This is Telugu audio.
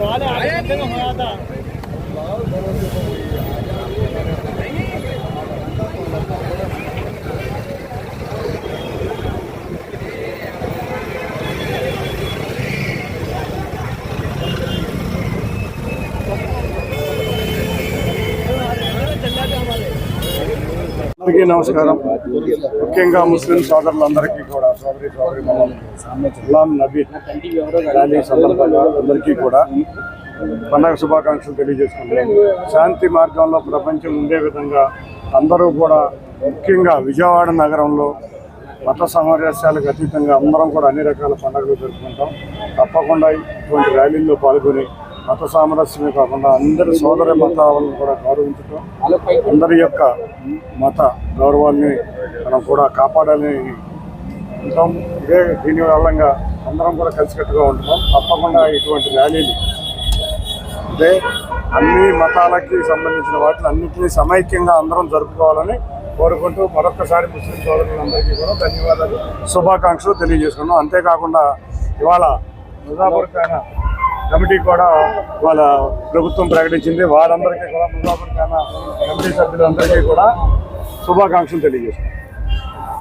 करवा दे आगे होगा था అందరికీ నమస్కారం. ముఖ్యంగా ముస్లిం సోదరులందరికీ కూడా సోదరి సోదరి గులాం నబీ ర్యాలీ సందర్భంగా అందరికీ కూడా పండగ శుభాకాంక్షలు తెలియజేసుకుంటున్నాను శాంతి మార్గంలో ప్రపంచం ఉండే విధంగా అందరూ కూడా ముఖ్యంగా విజయవాడ నగరంలో మత సామరస్యాలకు అతీతంగా అందరం కూడా అన్ని రకాల పండుగలు జరుపుకుంటాం. తప్పకుండా ఇటువంటి ర్యాలీల్లో పాల్గొని మత సామరస్యమే కాకుండా అందరి సోదర మతాలను కూడా గౌరవించడం అందరి యొక్క మత గౌరవాన్ని మనం కూడా కాపాడాలని ఉంటాం. ఇదే దీని వల్లంగా అందరం కూడా కలిసికట్టుగా ఉంటున్నాం. తప్పకుండా ఇటువంటి ర్యాలీలు అంటే అన్ని మతాలకి సంబంధించిన వాటిని అన్నింటినీ సమైక్యంగా అందరం జరుపుకోవాలని కోరుకుంటూ మరొకసారి ముస్లిం సోదరులందరికీ కూడా ధన్యవాదాలు శుభాకాంక్షలు తెలియజేసుకున్నాం. అంతేకాకుండా ఇవాళ ముజాఫర్ ఖానా కమిటీ కూడా వాళ్ళ ప్రభుత్వం ప్రకటించింది. వారందరికీ కూడా ముజాఫర్ ఖానా కమిటీ సభ్యులందరికీ కూడా శుభాకాంక్షలు తెలియజేస్తున్నాం.